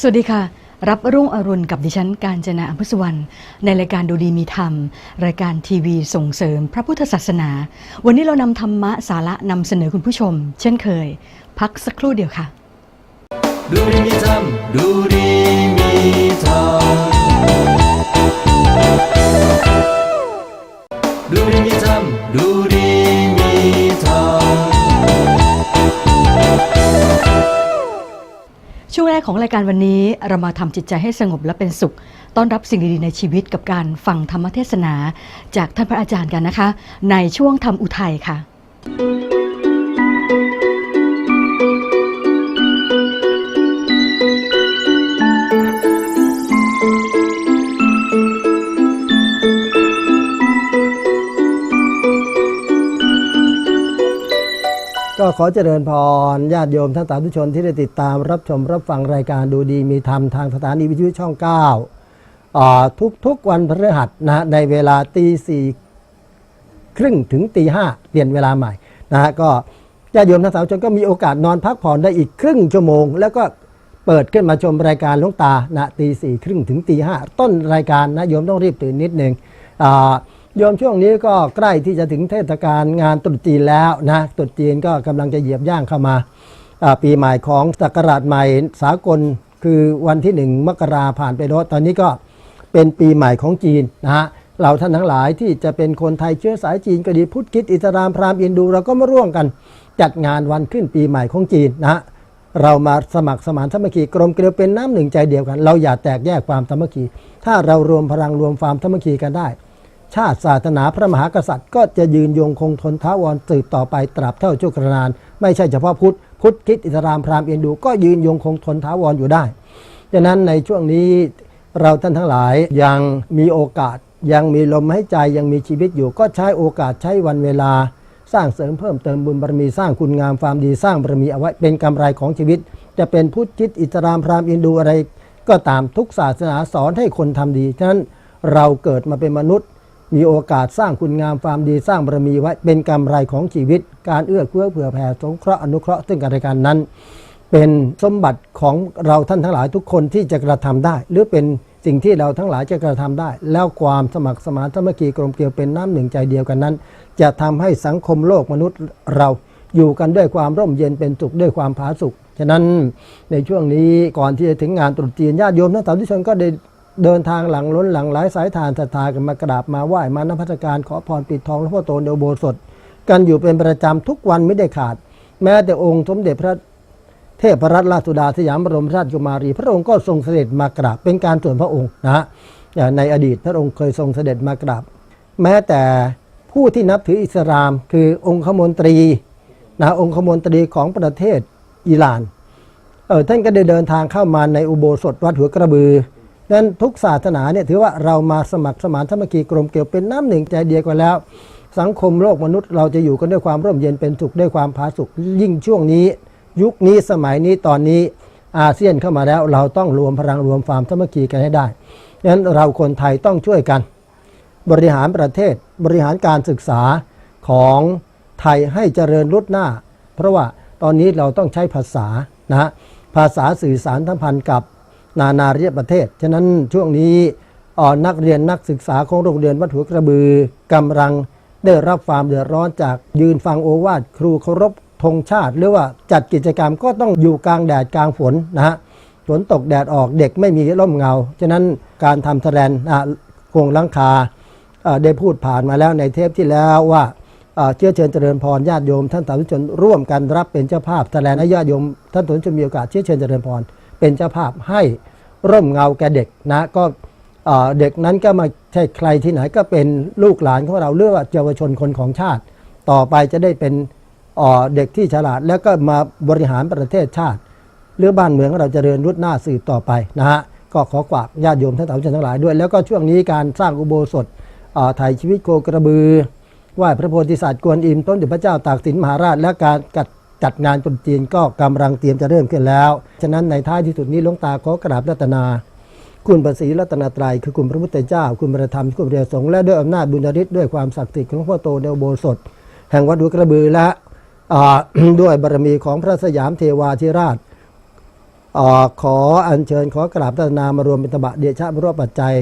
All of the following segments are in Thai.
สวัสดีค่ะ รับรุ่งอรุณกับดิฉันการจนาอัมพสุวรรณในรายการดูดีมีธรรม รายการทีวีส่งเสริมพระพุทธศาสนา วันนี้เรานำธรรมะสาระนำเสนอคุณผู้ชม เช่นเคย พักสักครู่เดียวค่ะ ดูดีมีธรรมดูดีมีธรรมดูดีมีธรรมดู กของรายการวันนี้เรามาทำจิตใจให้สงบและเป็นสุข ต้อนรับสิ่งดีๆในชีวิตกับการฟังธรรมเทศนา จากท่านพระอาจารย์กันนะคะ ในช่วงธรรมอุทัยค่ะ ขอเจริญพรญาติโยมท่านสาธุชนที่ได้ติดตามรับชมรับฟังรายการดูดีมีธรรมทางสถานีวิทยุช่อง9อ่าทุกทุกวันพฤหัสนะในเวลาตีสี่ครึ่งถึงตีห้าเปลี่ยนเวลาใหม่นะฮะก็ญาติโยมท่านสาธุชนก็มีโอกาสนอนพักผ่อนได้อีกครึ่งชั่วโมง แล้วก็เปิดขึ้นมาชมรายการหลวงตานะตีสี่ครึ่งถึงตีห้าต้นรายการนะโยมต้องรีบตื่นนิดหนึ่งอ่า โยมช่วงนี้ก็ใกล้ที่จะถึงเทศกาลงานตรุษจีนแล้วนะตรุษจีนก็กำลังจะเหยียบย่างเข้ามา ปีใหม่ของศักราชใหม่สากลคือวันที่หนึ่งมกราผ่านไปแล้วตอนนี้ก็เป็นปีใหม่ของจีนนะฮะเราท่านทั้งหลายที่จะเป็นคนไทยเชื้อสายจีนก็ดีพุทธคิดอิสลามพราหมณ์อินดูเราก็มาร่วมกันจัดงานวันขึ้นปีใหม่ของจีนนะฮะเรามาสมัครสมานสามัคคีกลมเกลียวเป็นน้ำหนึ่งใจเดียวกัน เราอย่าแตกแยกความสามัคคี ถ้าเรารวมพลังรวมความสามัคคีกันได้ ชาติศาสนาพระมหากษัตริย์ ก็จะยืนยงคงทนท้าวรสืบต่อไปตราบเท่าชั่วกระนาน ไม่ใช่เฉพาะพุทธพุทธคิดอิสลามพราหมณ์อินดูก็ยืนยงคงทนท้าวรอยู่ได้ฉะนั้นในช่วงนี้เราท่านทั้งหลายยังมีโอกาส ยังมีลมหายใจยังมีชีวิตอยู่ ก็ใช้โอกาสใช้วันเวลา สร้างเสริมเพิ่มเติมบุญบารมีสร้างคุณงามความดีสร้างบารมีเอาไว้เป็นกำไรของชีวิต จะเป็นพุทธคิดอิสลามพราหมณ์อินดูอะไร ก็ตามทุกศาสนาสอนให้คนทำดีฉะนั้นเราเกิดมาเป็นมนุษย์ มีโอกาสสร้างคุณงามความดีสร้างบารมีไว้เป็นกำไรของชีวิต การเอื้อเฟื้อเผื่อแผ่สงเคราะห์อนุเคราะห์ซึ่งกันและกันนั้น เป็นสมบัติของเราท่านทั้งหลายทุกคนที่จะกระทำได้ หรือเป็นสิ่งที่เราทั้งหลายจะกระทำได้ แล้วความสมัครสมานสามัคคีกลมเกลียวเป็นน้ำหนึ่งใจเดียวกันนั้น จะทำให้สังคมโลกมนุษย์เราอยู่กันด้วยความร่มเย็นเป็นสุขด้วยความผาสุกฉะนั้นในช่วงนี้ก่อนที่จะถึงงานตรุษจีนญาติโยมทั้งสาธุชนก็ได้ เดินทางหลังล้นหลังหลายสายทานศรัทธากันมากราบมาไหว้มานพัฒการขอพรปิดทองหลวงพ่อโตในอโบสถกันอยู่เป็นประจำทุกวันไม่ได้ขาด แม้แต่องค์สมเด็จพระเทพรัตนราชสุดาสยามบรมราชกุมารี พระองค์ก็ทรงเสด็จมากราบเป็นการส่วนพระองค์นะในอดีตพระองค์เคยทรงเสด็จมากราบ แม้แต่ผู้ที่นับถืออิสลาม คือองค์ขมนตรีนะองค์ขมนตรีของประเทศอิหร่านเออท่านก็ได้เดินทางเข้ามาในอุโบสถวัดหัวกระบือ นั้นทุกศาสนาเนี่ยถือว่าเรามาสมัครสมานสมัคคีกลมเกลียวเป็นน้ำหนึ่งใจเดียวกันแล้ว สังคมโลกมนุษย์เราจะอยู่กันด้วยความร่มเย็นเป็นสุขด้วยความผาสุกยิ่งช่วงนี้ ยุคนี้สมัยนี้ตอนนี้อาเซียนเข้ามาแล้วเราต้องรวมพลังรวมความสามัคคีกันให้ได้ดังนั้นเราคนไทยต้องช่วยกัน บริหารประเทศบริหารการศึกษาของไทยให้เจริญรุดหน้า เพราะว่าตอนนี้เราต้องใช้ภาษานะฮะภาษาสื่อสารทั้งพันกับ นานาเรียประเทศ ฉะนั้นช่วงนี้นักเรียนนักศึกษาของโรงเรียนวัดหัวกระบือกำลังได้รับความเดือดร้อนจากยืนฟังโอวาทครูเคารพธงชาติ หรือว่าจัดกิจกรรมก็ต้องอยู่กลางแดดกลางฝนนะฮะฝนตกแดดออกเด็กไม่มีร่มเงา ฉะนั้นการทำแสลนโครงลังคาได้พูดผ่านมาแล้วในเทปที่แล้วว่าเชื้อเชิญเจริญพรญาติโยม ท่านสาธุชนร่วมกันรับเป็นเจ้าภาพแสลนญาติโยม ท่านสาธุชนมีโอกาสเชื้อเชิญเจริญพร เป็นเจ้าภาพให้ร่มเงาแก่เด็กนะก็เด็กนั้นก็มาใช่ใครที่ไหนก็เป็นลูกหลานของเราเลือกเยาวชนคนของชาติ ต่อไปจะได้เป็นเด็กที่ฉลาด แล้วก็มาบริหารประเทศชาติ หรือบ้านเมืองของเราจะเริญรุดหน้าสืบต่อไปนะฮะก็ขอกวากญาติโยมท่านสาธุชนทั้งหลายด้วย แล้วก็ช่วงนี้การสร้างอุโบสถเอ่อไถ่ชีวิตโคกระบือไหว้พระโพธิสัตว์กวนอิมต้นเดชพระเจ้าตากสินมหาราช และการจัด จัดงานตรุษจีนก็กำลังเตรียมจะเริ่มขึ้นแล้ว ฉะนั้นในท้ายที่สุดนี้หลวงตาขอกราบรัตนา คุณประสีรัตนาตรัยคือคุณพระพุทธเจ้า คุณพระธรรมคุณพระสงฆ์และด้วยอำนาจบุญญาฤทธิ์ด้วยความศักดิ์สิทธิ์ของพ่อโตในอุโบสถแห่งวัดหัวกระบือและด้วยบารมีของพระสยามเทวาธิราชอขออัญเชิญขอกราบรัตนามารวมเป็นตบะเดชะมารวบปัจจัย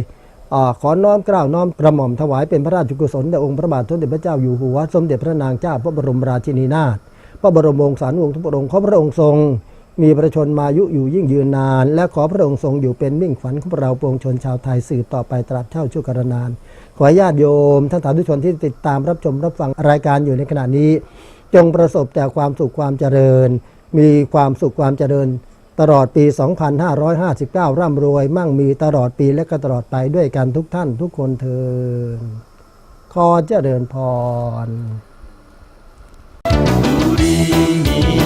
อขอน้อมเกล้าวน้อมกระหม่อมถวายเป็นพระราชกุศลแด่องค์พระบาทสมเด็จพระเจ้าอยู่หัว สมเด็จพระนางเจ้าพระบรมราชินีนาถ พระบรมวงศานุวงศ์ทุกพระองค์ขอพระองค์ทรง มีพระชนมายุอยู่ยิ่งยืนนาน และขอพระองค์ทรงอยู่เป็นมิ่งขวัญของเราปวงชนชาวไทยสืบต่อไปตราบเท่าชั่วกาลนาน ขอญาติโยมท่านสาธุชนที่ติดตามรับชมรับฟังรายการอยู่ในขณะนี้ จงประสบแต่ความสุขความเจริญ มีความสุขความเจริญ ตลอดปี 2559 ร่ำรวย มั่งมีตลอดปีและก็ตลอดไปด้วยกันทุกท่านทุกคนเทินขอเจริญพร ดูดีมีธรรม